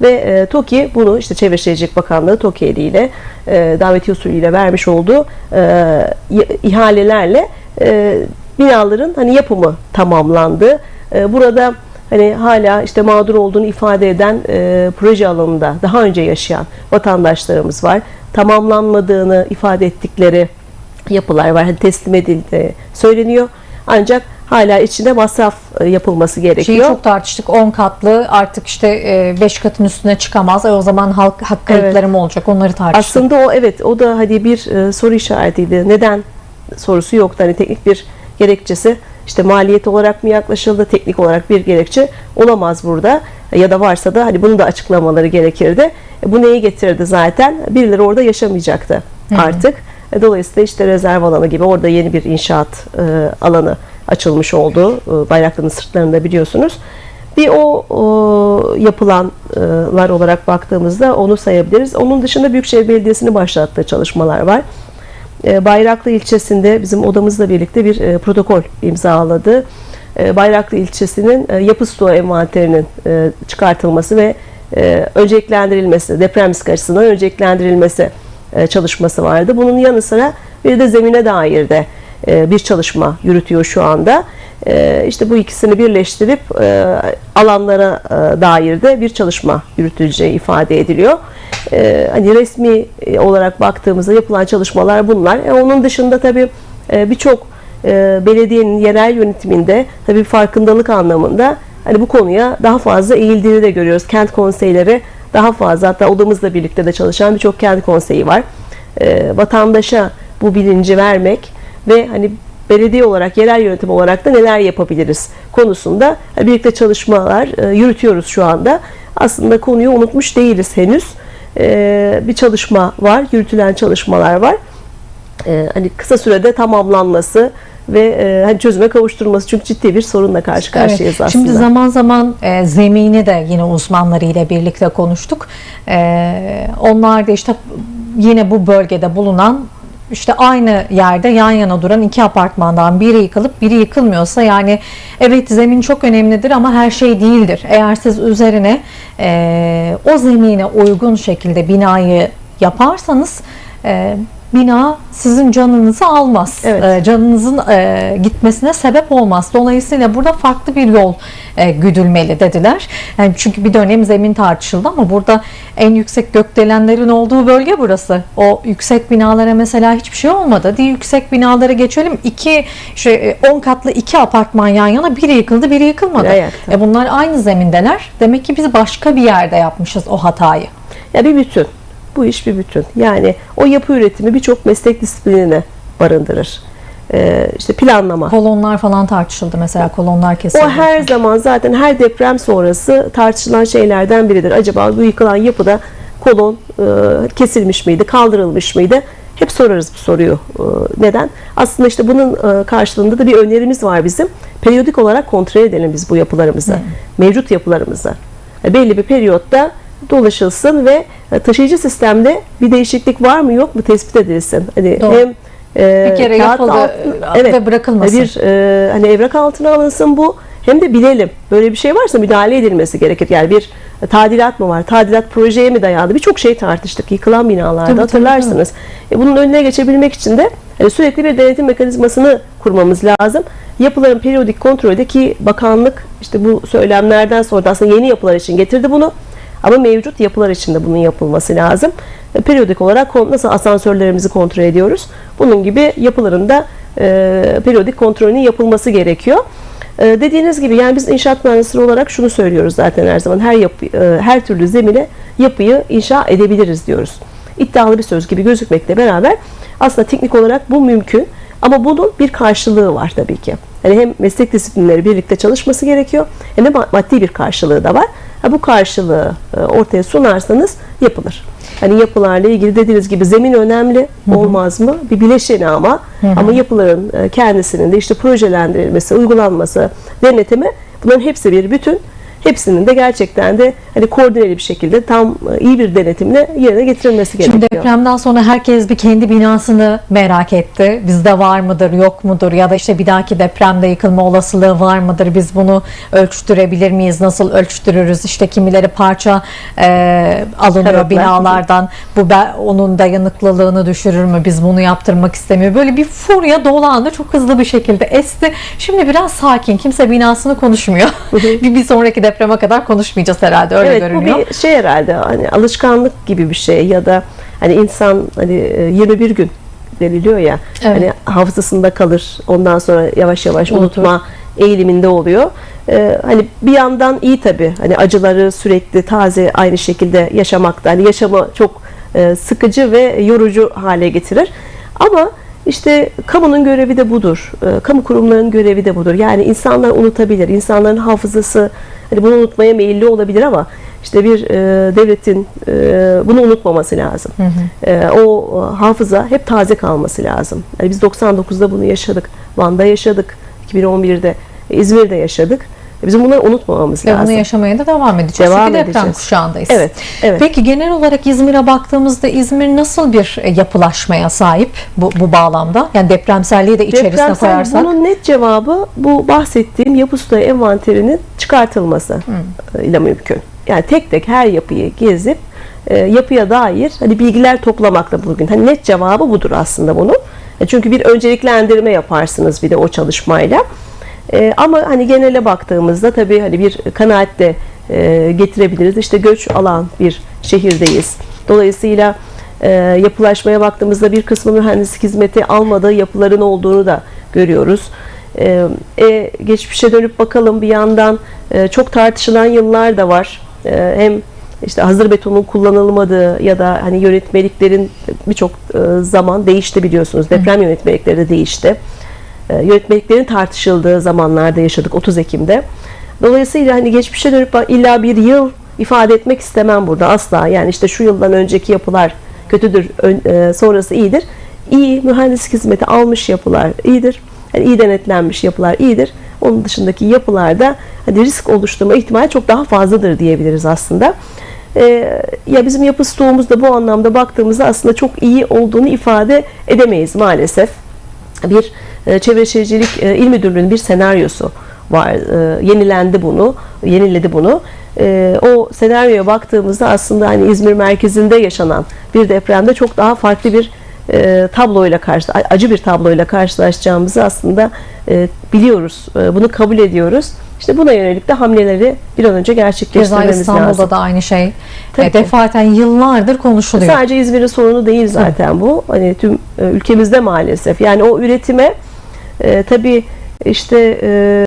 ve e, TOKİ bunu işte Çevre Şehircilik Bakanlığı TOKİ eliyle e, daveti usulüyle vermiş olduğu e, ihalelerle e, binaların hani yapımı tamamlandı. E, burada hani hala işte mağdur olduğunu ifade eden e, proje alanında daha önce yaşayan vatandaşlarımız var. Tamamlanmadığını ifade ettikleri yapılar var. Hani teslim edildi söyleniyor. Ancak hala içinde masraf e, yapılması Şeyi gerekiyor. çok tartıştık 10 katlı artık işte 5 katın üstüne çıkamaz. E o zaman halk hak kayıpları mı olacak onları tartıştık. Aslında o evet o da hani bir e, soru işaretiydi. Neden sorusu yoktu. Hani teknik bir gerekçesi işte maliyet olarak mı yaklaşıldı? Teknik olarak bir gerekçe olamaz burada. Ya da varsa da hani bunu da açıklamaları gerekirdi. E, bu neyi getirdi zaten? Birileri orada yaşamayacaktı artık. E, Dolayısıyla işte rezerv alanı gibi orada yeni bir inşaat e, alanı açılmış oldu. E, Bayraklı'nın sırtlarında biliyorsunuz. Bir o, o yapılanlar olarak baktığımızda onu sayabiliriz. Onun dışında Büyükşehir Belediyesi'nin başlattığı çalışmalar var. E, Bayraklı ilçesinde bizim odamızla birlikte bir e, protokol imzaladı. E, Bayraklı ilçesinin e, yapı stoğu envanterinin e, çıkartılması ve e, önceliklendirilmesi, deprem riski açısından önceliklendirilmesi e, çalışması vardı. Bunun yanı sıra bir de zemine dair de e, bir çalışma yürütüyor şu anda. E, İşte bu ikisini birleştirip e, alanlara e, dair de bir çalışma yürütüleceği ifade ediliyor. E, Hani resmi e, olarak baktığımızda yapılan çalışmalar bunlar. E, Onun dışında tabii e, birçok e, belediyenin yerel yönetiminde tabii farkındalık anlamında hani bu konuya daha fazla eğildiğini de görüyoruz. Kent konseyleri daha fazla hatta odamızla birlikte de çalışan birçok kent konseyi var. E, vatandaşa bu bilinci vermek ve hani belediye olarak, yerel yönetim olarak da neler yapabiliriz konusunda birlikte çalışmalar e, yürütüyoruz şu anda. Aslında konuyu unutmuş değiliz henüz. E, bir çalışma var, yürütülen çalışmalar var. E, hani kısa sürede tamamlanması ve e, hani çözüme kavuşturulması çünkü ciddi bir sorunla karşı karşıyayız Evet. aslında. Şimdi zaman zaman e, zemini de yine uzmanlarıyla birlikte konuştuk. E, onlar da işte yine bu bölgede bulunan işte aynı yerde yan yana duran iki apartmandan biri yıkılıp biri yıkılmıyorsa yani evet zemin çok önemlidir ama her şey değildir. Eğer siz üzerine e, o zemine uygun şekilde binayı yaparsanız e, bina sizin canınızı almaz. Evet. E, canınızın e, gitmesine sebep olmaz. Dolayısıyla burada farklı bir yol e, güdülmeli dediler. Yani çünkü bir dönem zemin tartışıldı ama burada en yüksek gökdelenlerin olduğu bölge burası. O yüksek binalara mesela hiçbir şey olmadı. Hadi yüksek binalara geçelim. İki, işte 10 katlı iki apartman yan yana biri yıkıldı biri yıkılmadı. Biri. E bunlar aynı zemindeler. Demek ki biz başka bir yerde yapmışız o hatayı. Ya bir bütün. Bu iş bir bütün. Yani o yapı üretimi birçok meslek disiplinini barındırır. Ee, işte planlama. Kolonlar falan tartışıldı mesela kolonlar kesildi. O her zaman zaten her deprem sonrası tartışılan şeylerden biridir. Acaba bu yıkılan yapıda kolon e, kesilmiş miydi, kaldırılmış mıydı? Hep sorarız bu soruyu. E, neden? Aslında işte bunun e, karşılığında da bir önerimiz var bizim. Periyodik olarak kontrol edelim biz bu yapılarımızı. Mevcut yapılarımızı. Belli bir periyotta dolaşılsın ve taşıyıcı sistemde bir değişiklik var mı yok mu tespit edilsin. Hani Doğru. hem e, Bir kere kağıt yapıldı, altı- ve bırakılmasın. Bir e, hani evrak altına alınsın bu. Hem de bilelim. Böyle bir şey varsa müdahale edilmesi gerekir. Yani bir tadilat mı var? Tadilat projeye mi dayandı? Birçok şey tartıştık. Yıkılan binalarda Tabii, tabii, hatırlarsınız. E, bunun önüne geçebilmek için de e, sürekli bir denetim mekanizmasını kurmamız lazım. Yapıların periyodik kontrolü ki bakanlık işte bu söylemlerden sonra da aslında yeni yapılar için getirdi bunu. Ama mevcut yapılar için de bunun yapılması lazım. Periyodik olarak nasıl asansörlerimizi kontrol ediyoruz? Bunun gibi yapıların da e, periyodik kontrolünün yapılması gerekiyor. E, dediğiniz gibi yani biz inşaat mühendisleri olarak şunu söylüyoruz zaten her zaman her yapı, e, her türlü zemine yapıyı inşa edebiliriz diyoruz. İddialı bir söz gibi gözükmekle beraber aslında teknik olarak bu mümkün ama bunun bir karşılığı var tabii ki. Yani hem meslek disiplinleri birlikte çalışması gerekiyor hem de ma- maddi bir karşılığı da var. Ha, bu karşılığı e, ortaya sunarsanız yapılır. Hani yapılarla ilgili dediğiniz gibi zemin önemli olmaz mı? Bir bileşeni ama ama yapıların e, kendisinin de işte projelendirilmesi, uygulanması, denetimi bunların hepsi bir bütün. Hepsinin de gerçekten de hani koordineli bir şekilde tam e, iyi bir denetimle yerine getirilmesi gerekiyor. Şimdi depremden sonra herkes bir kendi binasını merak etti. Bizde var mıdır, yok mudur ya da işte bir dahaki depremde yıkılma olasılığı var mıdır? Biz bunu ölçtürebilir miyiz? Nasıl ölçtürürüz? İşte kimileri parça e, alınıyor Taraflar. binalardan. Bu onun dayanıklılığını düşürür mü? Biz bunu yaptırmak istemiyor. Böyle bir furya dolandı. Çok hızlı bir şekilde esti. Şimdi biraz sakin. Kimse binasını konuşmuyor. bir, bir sonraki depreme kadar konuşmayacağız herhalde. Öyle evet görünüyor. bu bir şey herhalde hani alışkanlık gibi bir şey ya da hani insan hani e, 21 gün deniliyor ya Evet. hani hafızasında kalır ondan sonra yavaş yavaş Unutur. unutma eğiliminde oluyor. Ee, hani bir yandan iyi tabi hani acıları sürekli taze aynı şekilde yaşamakta hani yaşamı çok e, sıkıcı ve yorucu hale getirir. Ama işte kamunun görevi de budur. Ee, kamu kurumlarının görevi de budur. Yani insanlar unutabilir. İnsanların hafızası hani bunu unutmaya meyilli olabilir ama işte bir e, devletin e, bunu unutmaması lazım. E, o e, hafıza hep taze kalması lazım. Yani biz 99'da bunu yaşadık. Van'da yaşadık. 2011'de İzmir'de yaşadık. E, Bizim bunları unutmamamız Ve lazım. bunu yaşamaya da devam edeceğiz. Devam Çünkü deprem edeceğiz. kuşağındayız. Evet, evet. Peki genel olarak İzmir'e baktığımızda İzmir nasıl bir e, yapılaşmaya sahip bu, bu bağlamda? Yani depremselliği de içerisine Depremsel koyarsak. bunun net cevabı bu bahsettiğim yapı envanterinin çıkartılması e, ile mümkün. Yani tek tek her yapıyı gezip e, yapıya dair hani bilgiler toplamakla bugün. Hani net cevabı budur aslında bunun. E, Çünkü bir önceliklendirme yaparsınız bir de o çalışmayla. E, ama hani genele baktığımızda tabii hani bir kanaat de e, getirebiliriz. İşte göç alan bir şehirdeyiz. Dolayısıyla e, yapılaşmaya baktığımızda bir kısmı mühendislik hizmeti almadığı yapıların olduğunu da görüyoruz. E, e, geçmişe dönüp bakalım bir yandan e, çok tartışılan yıllar da var. E, hem işte hazır betonun kullanılmadığı ya da hani yönetmeliklerin birçok e, zaman değişti biliyorsunuz. Deprem yönetmelikleri de değişti. E, yönetmeliklerin tartışıldığı zamanlarda yaşadık 30 Ekim'de. Dolayısıyla hani geçmişe dönüp illa bir yıl ifade etmek istemem burada asla. Yani işte şu yıldan önceki yapılar kötüdür, ön- e, sonrası iyidir. İyi mühendislik hizmeti almış yapılar iyidir. Yani iyi denetlenmiş yapılar iyidir. Onun dışındaki yapılarda hani risk oluşturma ihtimali çok daha fazladır diyebiliriz aslında. Ee, ya bizim yapı stoğumuz da bu anlamda baktığımızda aslında çok iyi olduğunu ifade edemeyiz maalesef bir e, Çevre Şehircilik e, İl Müdürlüğü'nün bir senaryosu var. E, yenilendi bunu, yeniledi bunu. E, o senaryoya baktığımızda aslında hani İzmir merkezinde yaşanan bir depremde çok daha farklı bir e, tabloyla karşı acı bir tabloyla karşılaşacağımızı aslında e, biliyoruz. E, bunu kabul ediyoruz. İşte buna yönelik de hamleleri bir an önce gerçekleştirmemiz İstanbul'da lazım. da aynı şey Tabii e, defaten yıllardır konuşuluyor. Sadece İzmir'in sorunu değil zaten bu. Hani tüm e, ülkemizde maalesef. Yani o üretime e, tabii işte e,